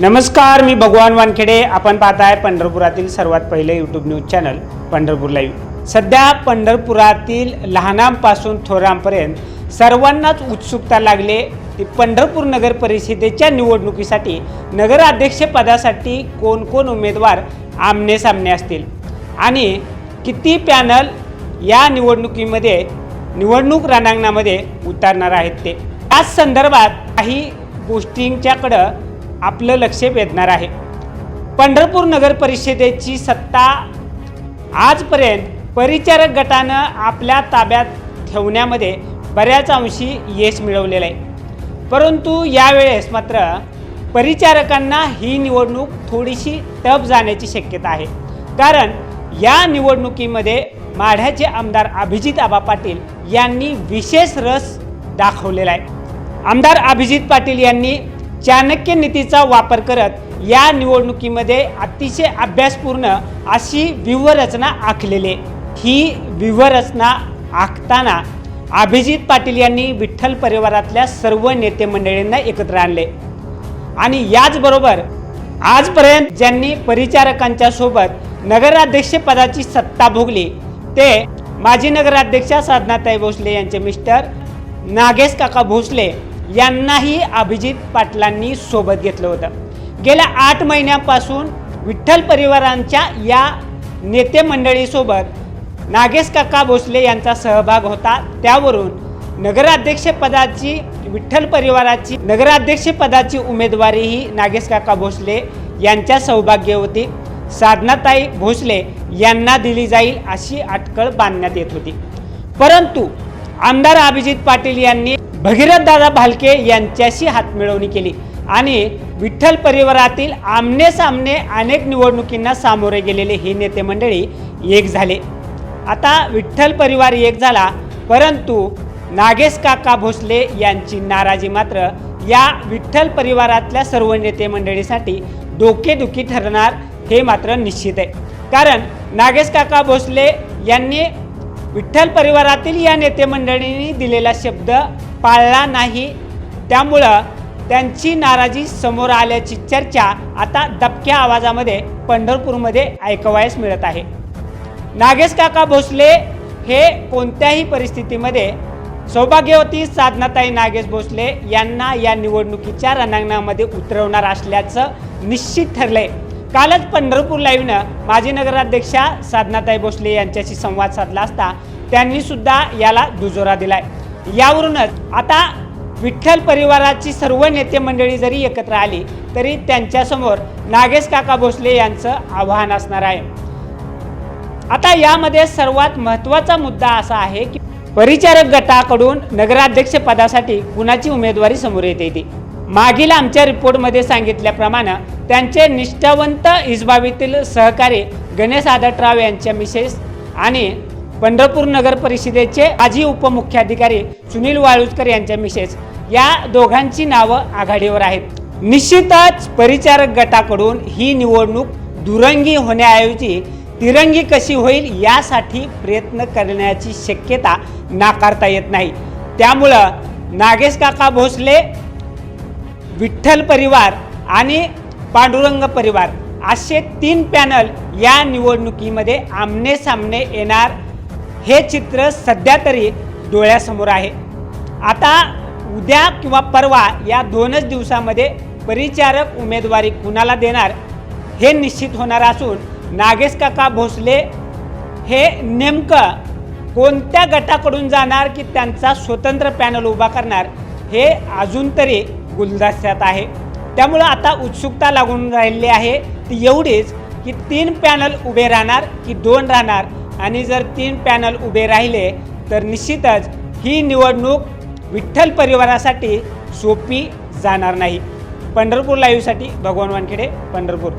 नमस्कार मी भगवान वानखेडे. आपण पाहताय पंढरपुरातील सर्वात पहिले YouTube news channel Pandharpur live सध्या पंढरपुरातील लहानांपासून थोरांपर्यंत सर्वांनाच उत्सुकता लागले की पंढरपूर नगर परिषदेच्या निवडणुकीसाठी नगराध्यक्षपदासाठी कोण कोण उमेदवार आमने सामने असतील? आणि किती पॅनल या निवडणुकीमध्ये निवडणूक रणांगणामध्ये उतरणार आहेत ते? त्याच संदर्भात काही गोष्टींच्याकडं आपलं लक्ष वेधणार आहे. पंढरपूर नगर परिषदेची सत्ता आजपर्यंत परिचारक गटानं आपल्या ताब्यात ठेवण्यामध्ये बऱ्याच अंशी यश मिळवलेलं आहे. परंतु यावेळेस मात्र परिचारकांना ही निवडणूक थोडीशी टप जाण्याची शक्यता आहे. कारण या निवडणुकीमध्ये माढ्याचे आमदार अभिजित आबा पाटील यांनी विशेष रस दाखवलेला आहे. आमदार अभिजित पाटील यांनी चाणक्य नीतीचा वापर करत या निवडणुकीमध्ये अतिशय अभ्यासपूर्ण अशी व्यूहरचना आखलेली. ही व्यूहरचना आखताना अभिजित पाटील यांनी विठ्ठल परिवारातल्या सर्व नेते मंडळींना एकत्र आणले. आणि याचबरोबर आजपर्यंत ज्यांनी परिचारकांच्या सोबत नगराध्यक्षपदाची सत्ता भोगली ते माजी नगराध्यक्षा साधनाताई भोसले यांचे मिस्टर नागेश काका भोसले यांनाही अभिजित पाटलांनी सोबत घेतलं होतं. गेल्या आठ महिन्यापासून विठ्ठल परिवारांच्या या नेते मंडळीसोबत नागेश काका भोसले यांचा सहभाग होता. त्यावरून नगराध्यक्षपदाची विठ्ठल परिवाराची नगराध्यक्षपदाची उमेदवारीही नागेश काका भोसले यांच्या सौभाग्य होती. साधनाताई भोसले यांना दिली जाईल अशी अटकळ बांधण्यात येत होती. परंतु आमदार अभिजित पाटील यांनी भगीरथ दादा भालके यांच्याशी हातमिळवणी केली आणि विठ्ठल परिवारातील आमने सामने अनेक निवडणुकींना सामोरे गेलेले हे नेते मंडळी एक झाले. आता विठ्ठल परिवार एक झाला परंतु नागेश काका भोसले यांची नाराजी मात्र या विठ्ठल परिवारातल्या सर्व नेते मंडळीसाठी डोकेदुखी ठरणार हे मात्र निश्चित आहे. कारण नागेश काका भोसले यांनी विठ्ठल परिवारातील या नेते मंडळींनी दिलेला शब्द पाळला नाही. त्यामुळं त्यांची नाराजी समोर आल्याची चर्चा आता दबक्या आवाजामध्ये पंढरपूरमध्ये ऐकवायस मिळत आहे. नागेश काका भोसले हे कोणत्याही परिस्थितीमध्ये सौभाग्यवती साधनाताई नागेश भोसले यांना या निवडणुकीच्या रणांगणामध्ये उतरवणार असल्याचं निश्चित ठरलंय. कालच पंढरपूर लाईव्हनं माजी नगराध्यक्षा साधनाताई भोसले यांच्याशी संवाद साधला असता त्यांनी सुद्धा याला दुजोरा दिलाय. यावरूनच आता विठ्ठल परिवाराची सर्व नेते मंडळी जरी एकत्र आली तरी त्यांच्यासमोर नागेश काका भोसले यांचं आव्हान असणार आहे. आता यामध्ये सर्वात महत्त्वाचा मुद्दा असा आहे की परिचारक गटाकडून नगराध्यक्ष पदासाठी कुणाची उमेदवारी समोर येते ती? मागील आमच्या रिपोर्टमध्ये सांगितल्याप्रमाणे त्यांचे निष्ठावंत इस्बावीतील सहकारी गणेश आदटराव यांच्या मिसेस आणि पंढरपूर नगर परिषदेचे माजी उपमुख्याधिकारी सुनील वाळुजकर यांच्या मिसेस या दोघांची नावं आघाडीवर आहेत. निश्चितच परिचारक गटाकडून ही निवडणूक दुरंगी होण्याऐवजी तिरंगी कशी होईल यासाठी प्रयत्न करण्याची शक्यता नाकारता येत नाही. त्यामुळं नागेश काका भोसले विठ्ठल परिवार आणि पांडुरंग परिवार. असे तीन पॅनल या निवडणुकीमध्ये आमने सामने येणार. हे चित्र सध्या तरी डोळ्यासमोर आहे. आता उद्या किंवा परवा या दोनच दिवसामध्ये परिचारक उमेदवारी कुणाला देणार? हे निश्चित होणार असून नागेश काका भोसले हे नेमकं कोणत्या गटाकडून जाणार की त्यांचा स्वतंत्र पॅनल उभा करणार? हे अजून तरी गुलदस्त्यात आहे. त्यामुळं आता उत्सुकता लागून राहिली आहे. ती एवढीच की तीन पॅनल उभे राहणार की दोन राहणार. आणि जर तीन पॅनल उभे राहिले तर निश्चितच ही निवडणूक विठ्ठल परिवारासाठी सोपी जाणार नाही. पंढरपूर लाईव्हसाठी भगवान वानखेडे पंढरपूर.